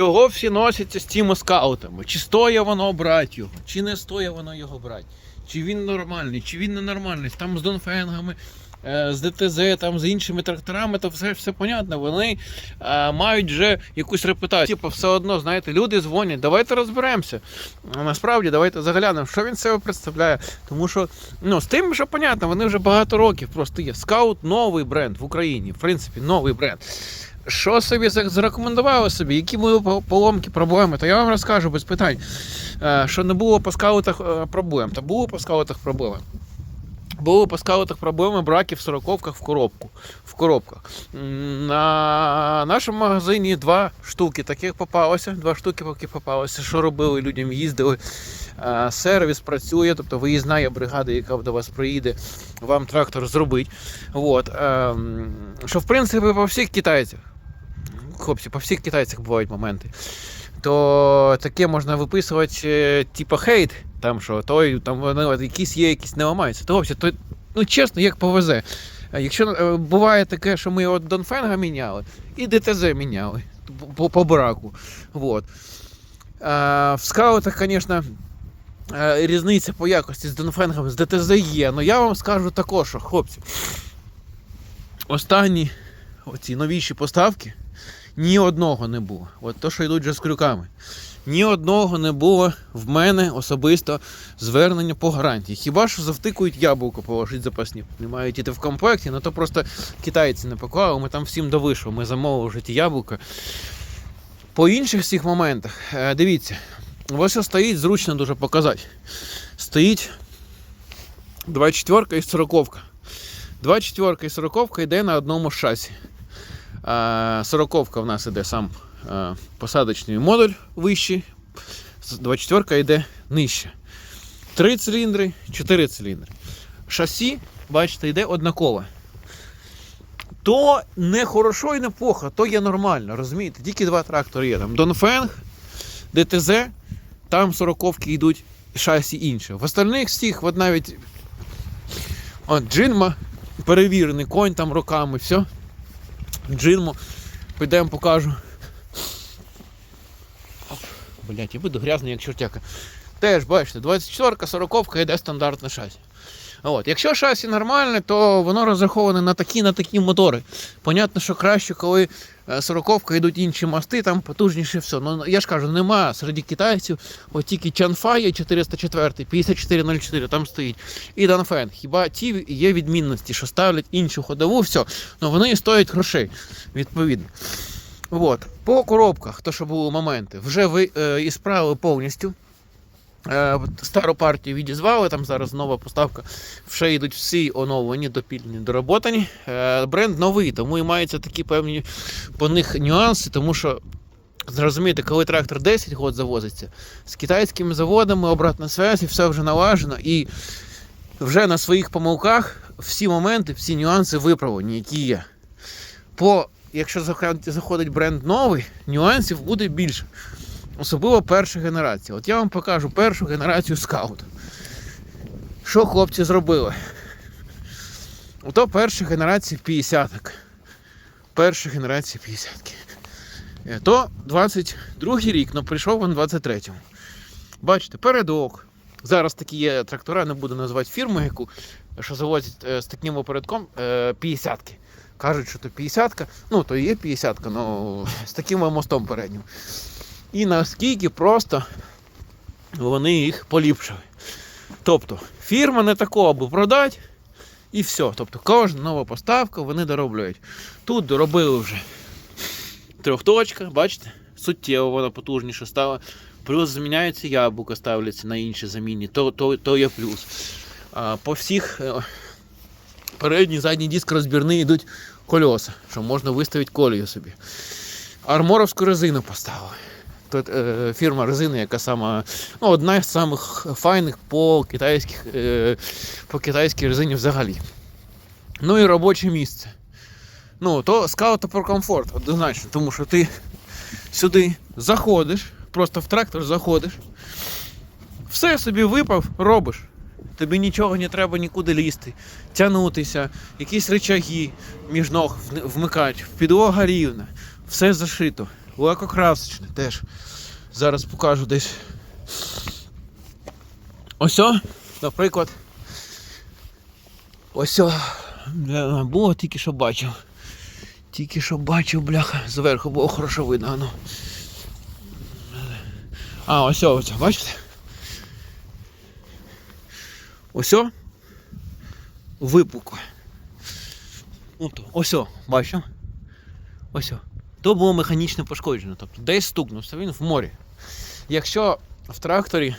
Його всі носяться з цими скаутами. Чи стоє воно брати його, чи не стоє воно його брати. Чи він нормальний, чи він ненормальний. Там з Донфенгами, е, з ДТЗ, там з іншими тракторами, то все, все понятно. Вони е, мають вже якусь репутацію. Типу, все одно, знаєте, люди дзвонять, давайте розберемося. Насправді, давайте заглянемо, що він себе представляє. Тому що ну, з тим, що понятно, вони вже багато років просто є. Скаут новий бренд в Україні, в принципі, новий бренд. Що собі зарекомендували собі, які були поломки, проблеми, то я вам розкажу без питань. Е, Що не було по скаутах е, проблем, та було по скаутах проблеми. Були по скаутах проблеми браків в сороковках в коробку. В коробках. На нашому магазині два штуки таких попалося. Два штуки поки попалося. Що робили людям? Їздили. Е, Сервіс працює, тобто виїзна є бригада, яка до вас приїде, вам трактор зробить. От, ем, що в принципі по всіх китайцях. Хлопці, по всіх китайцях бувають моменти. То таке можна виписувати, е, типу хейт, там що той, там вони якісь є, якісь не ламаються. То, хлопці, то ну чесно, як повезе. Якщо е, буває таке, що ми от Донфенга міняли і ДТЗ міняли по, браку. Вот. А, в скаутах, звісно, е, різниця по якості з Донфенгом, з ДТЗ є. але я вам скажу також, що хлопці, останні оці новіші поставки ні одного не було. От то, що йдуть вже з крюками. Ні одного не було в мене особисто звернення по гарантії. Хіба що завтикують яблуко положить запасні. Не мають іти в комплекті, ну то просто китайці не поклали, ми там всім довийшов, ми замовили вже ті яблука. По інших всіх моментах, е, дивіться, ось стоїть, зручно дуже показати. Стоїть 24 і 40. 24 і 40 йде на одному шасі. А, Сороковка в нас іде сам посадочний модуль вищий, з- 24 йде нижче. Три циліндри, 4 циліндри. Шасі, бачите, йде однакове. То не хорошо і не плохо, то є нормально, розумієте? Тільки два трактори є. Там Донфенг, ДТЗ, там сороковки йдуть шасі інше. В остальних всіх, от навіть от Джинма, перевірений конь там роками, все. Джинму. Підемо покажу. Блять, я буду грязний, як чортяка. Теж, бачите, 24-ка, 40 йде стандартне шасі. От. Якщо шасі нормальне, то воно розраховане на такі на такі мотори. Понятно, що краще, коли 40 йдуть інші мости, там потужніше все. Ну я ж кажу, нема серед китайців, от тільки Чанфа є 404, 5404, там стоїть. І Данфен. Хіба ті є відмінності, що ставлять іншу ходову, все. Ну вони стоять грошей, відповідно. От. По коробках, то що були моменти, вже ви е, і справили повністю. Е, стару партію відізвали, там зараз нова поставка. Вже йдуть всі оновлені, допільні, доработані. Е, бренд новий, тому і маються такі певні по них нюанси, тому що. Зрозумієте, коли трактор 10 год завозиться, з китайськими заводами обратна связь, і все вже налажено, і вже на своїх помилках всі моменти, всі нюанси виправлені, які є. По, якщо заходить бренд новий, нюансів буде більше. Особливо перша генерація. От я вам покажу першу генерацію скаут. Що хлопці зробили? Ото перша генерація 50-ок. Перша генерація 50-ки. Е, То 22 рік, але прийшов він 23-му. Бачите, передок. Зараз такі є трактора, не буду називати фірму, яку що завозять е, з таким опередком е, 50-ки. Кажуть, що то 50-ка, ну то і є 50-ка, але з таким мостом переднім. І наскільки просто вони їх поліпшили. Тобто, фірма не такого аби продати і все. Тобто кожна нова поставка вони дороблюють. Тут доробили вже трьохточка, бачите? Суттєво вона потужніше стала. Плюс зміняються яблука, ставляться на інші замінні, то, то, то є плюс. А, по всіх е, передній, задній диск розбірний йдуть кольоса, що можна виставити колію собі. Арморовську резину поставили. Е, фірма резини, яка сама, ну, одна з самих файних по китайських, е, по китайській резині взагалі. Ну і робоче місце. Ну, то скаута про комфорт, однозначно, тому що ти сюди заходиш, просто в трактор заходиш, все собі випав, робиш. Тобі нічого не треба нікуди лізти, тягнутися, якісь речаги між ног вмикати, підлога рівна, все зашито. Лакокрасочне теж. Зараз покажу десь. Ось, наприклад. Ось. Було тільки що бачив. Тільки що бачив, бляха, зверху було хорошо видно. Ну. А, ось, ось, бачите? Ось. Випукло. Ну, ось, о, бачив? Ось. То було механічно пошкоджено. Тобто десь стукнувся він в морі. Якщо в тракторі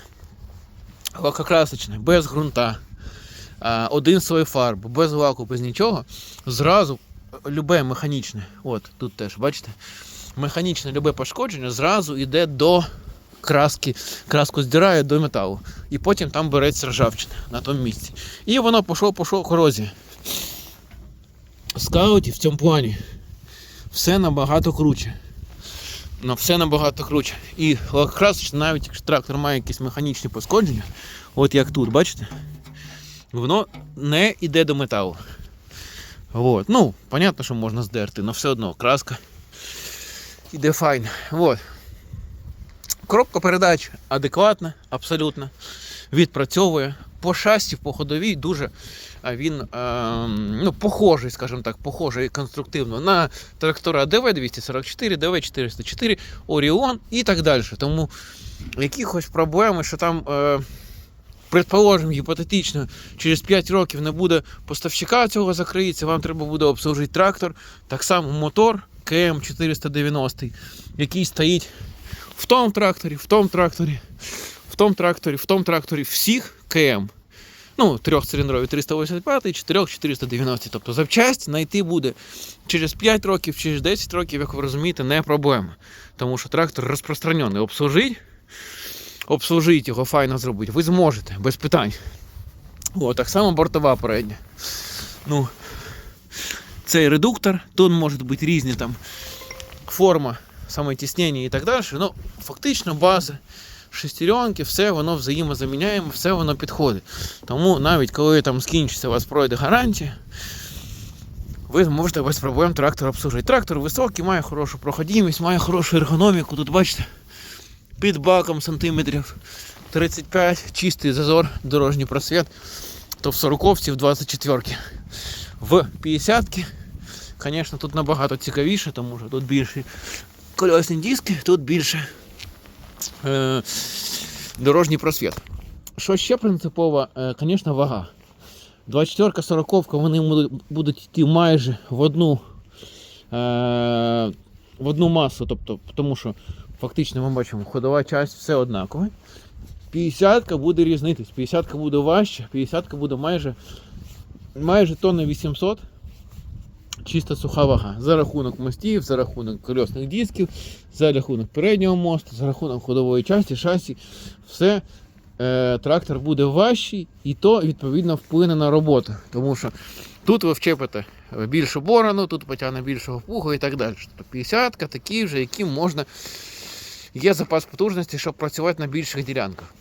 лакокрасочне, без ґрунта, один слой фарби, без лаку, без нічого, зразу любе механічне, от тут теж, бачите, механічне любе пошкодження зразу йде до краски, краску здирає до металу. І потім там береться ржавчина на тому місці. І воно пішло, пішло корозія. В скауті в цьому плані все набагато круче. Ну, все набагато круче. І лакокрасочне, навіть якщо трактор має якісь механічні пошкодження, от як тут, бачите, воно не йде до металу. От. Ну, понятно, що можна здерти, але все одно краска іде файно. От. Коробка передач адекватна, абсолютно. Відпрацьовує. По шасі, по ходовій дуже він е, ну, похожий, скажімо так, похожий конструктивно на трактора ДВ-244, ДВ-404, Оріон і так далі. Тому якихось проблем, що там, е, предположимо, гіпотетично, через 5 років не буде поставщика цього закриється, вам треба буде обслужити трактор. Так само мотор КМ490, який стоїть в тому тракторі, в тому тракторі, в тому тракторі, в тому тракторі всіх КМ. Ну, трьохциліндрові 385 і 490. Тобто запчасть знайти буде через 5 років, через 10 років, як ви розумієте, не проблема. Тому що трактор розпространений. Обслужить, обслужить його, файно зробити. Ви зможете, без питань. О, так само бортова передня. Ну, цей редуктор, тут можуть бути різні там форма самотіснення і так далі. Ну, фактично база шестеренки, все воно взаємозаміняємо, все воно підходить. Тому навіть коли там скінчиться, у вас пройде гарантія, ви зможете без проблем трактор обслужити. Трактор високий, має хорошу проходимість, має хорошу ергономіку. Тут бачите, під баком сантиметрів 35, чистий зазор, дорожній просвіт, то в 40-ці, в 24-ки. В 50-ки, звісно, тут набагато цікавіше, тому що тут більші колесні диски, тут більше дорожній просвіт. Що ще принципово, е, звісно, вага. 24 40 вони будуть йти майже в одну, е, в одну масу, тобто, тому що фактично ми бачимо, ходова часть все однакова. 50-ка буде різнитись, 50-ка буде важче, 50-ка буде майже, майже тонна 800 чисто суха вага. За рахунок мостів, за рахунок колесних дисків, за рахунок переднього мосту, за рахунок ходової часті, шасі, все е, трактор буде важчий і то відповідно вплине на роботу. Тому що тут ви вчепите більшу борону, тут потягне більшого пугу і так далі. Тобто 50 такі вже, які можна. Є запас потужності, щоб працювати на більших ділянках.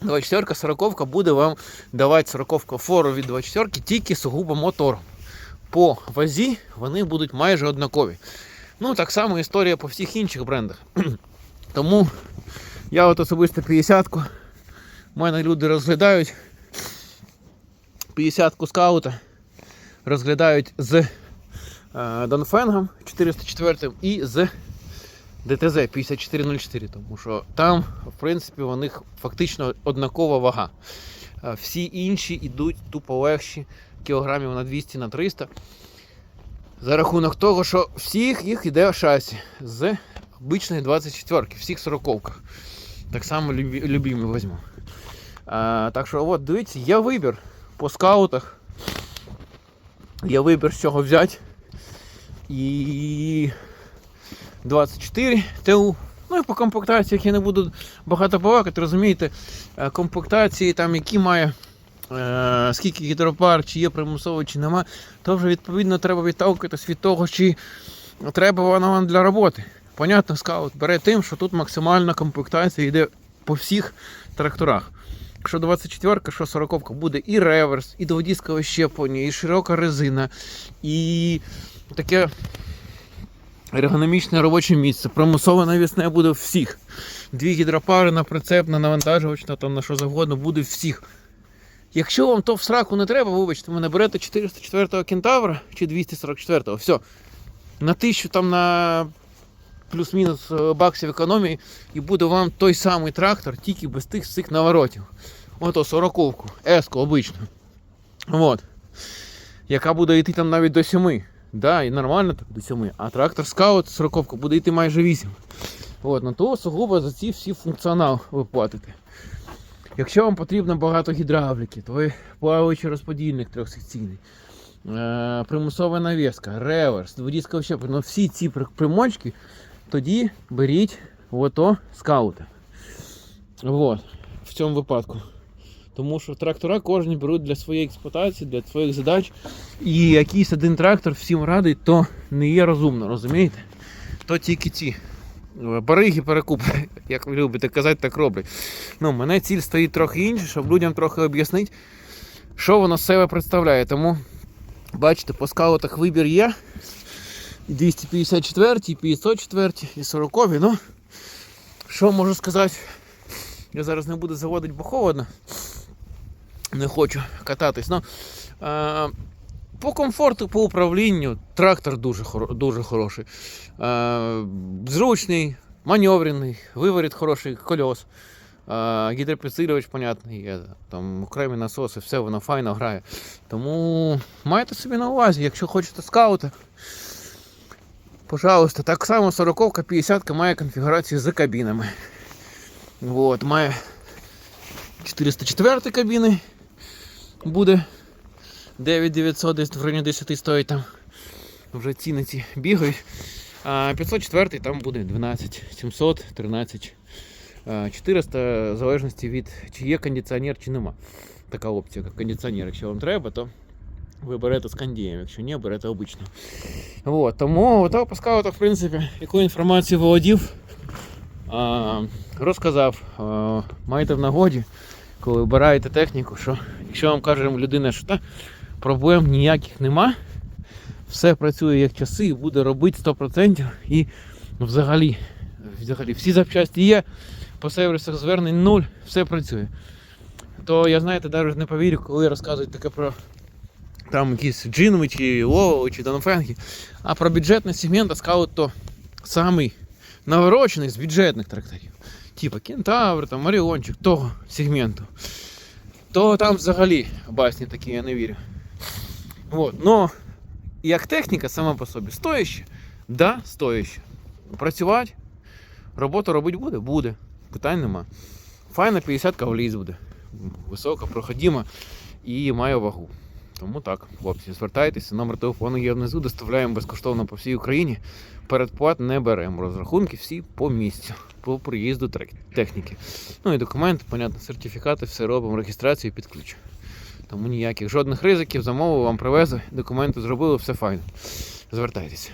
24 40 буде вам давати 40 фору від 24 тільки сугубо мотором по вазі вони будуть майже однакові. Ну, так само історія по всіх інших брендах. Тому я от особисто 50-ку. У мене люди розглядають 50-ку скаута, розглядають з е, Донфенгом 404 і з ДТЗ 5404, тому що там, в принципі, у них фактично однакова вага. Е, Всі інші йдуть тупо легші кілограмів на 200 на 300. За рахунок того, що всіх їх йде шасі з обичної 24 всіх 40 Так само любимі візьму. А, так що, от, дивіться, є вибір по скаутах. Є вибір з чого взяти. І 24 ТУ. Ну і по комплектаціях я не буду багато балакати, розумієте, е, комплектації, там, які має скільки гідропар, чи є примусово, чи нема, то вже відповідно треба відталкуватись від того, чи треба вона вам для роботи. Понятно, скаут бере тим, що тут максимальна комплектація йде по всіх тракторах. Якщо 24, ка що 40 ка буде і реверс, і дводіскове щеплення, і широка резина, і таке Ергономічне робоче місце, примусове навісне буде всіх. Дві гідропари на прицеп, на навантажувач, на, там, на що завгодно, буде всіх. Якщо вам то в сраку не треба, вибачте, мене берете 404-го кентавра чи 244-го, все. На тисячу там на плюс-мінус е, баксів економії, і буде вам той самий трактор, тільки без тих всіх наворотів. Ото сороковку, еску обичну. От. Яка буде йти там навіть до 7. Да, і нормально так до 7. А трактор скаут сороковка буде йти майже 8. От, на то сугубо за ці всі функціонал ви платите. Якщо вам потрібно багато гідравліки, то плаваючий розподільник трьохсекційний, е, примусова навіска, реверс, водійська щеплення, ну всі ці примочки, тоді беріть ото скаути. Вот, в цьому випадку. Тому що трактора кожен беруть для своєї експлуатації, для своїх задач. І якийсь один трактор всім радить, то не є розумно, розумієте? То тільки ці бариги перекупи, як ви любите казати, так роблять. Ну, мене ціль стоїть трохи інша, щоб людям трохи об'яснити, що воно з себе представляє. Тому, бачите, по скаутах вибір є. 254, 504, і 40. Ну, що можу сказати? Я зараз не буду заводити, бо холодно. Не хочу кататись. Ну, е, по комфорту, по управлінню трактор дуже, дуже хороший. Е, зручний, маневрений, виворіт хороший, кольос. Е, гідропідсилювач, понятний, є, там окремі насоси, все воно файно грає. Тому майте собі на увазі, якщо хочете скаута, пожалуйста, так само 40-ка, 50-ка має конфігурацію з кабінами. Вот, має 404 кабіни буде 9900 десь в районі 10 стоїть там. Вже ціни ці бігають. А 504 там буде 12, 700, 13, 400 в залежності від чи є кондиціонер, чи нема. Така опція, як кондиціонер. Якщо вам треба, то ви берете з кондієм, якщо ні, берете обично. Вот, тому по скауту, в принципі, яку інформацію володів, розказав. Маєте в нагоді, коли обираєте техніку, що якщо вам каже людина, що та, проблем ніяких нема, все працює як часи і буде робити 100% і взагалі, взагалі всі запчасті є, по сервісах звернень нуль, все працює. То я знаєте, навіть не повірю, коли розказують таке про там якісь джинви чи лови чи донофенги. А про бюджетний сегмент скаут то самий наворочений з бюджетних тракторів. Типа Кентавр, там, Маріончик, того сегменту. То там взагалі басні такі, я не вірю. Вот. Но як техніка сама по собі стоїще, да, стоїще. Працювати, роботу робити буде? Буде. Питань нема. Файна 50 вліз буде. Висока, проходима і має вагу. Тому так, хлопці, звертайтеся, номер телефону є внизу, доставляємо безкоштовно по всій Україні. Передплат не беремо. Розрахунки всі по місцю, по приїзду техніки. Ну і документи, понятно, сертифікати, все робимо, реєстрацію під. Тому ніяких жодних ризиків, замову вам привезли, документи зробили, все файно. Звертайтеся.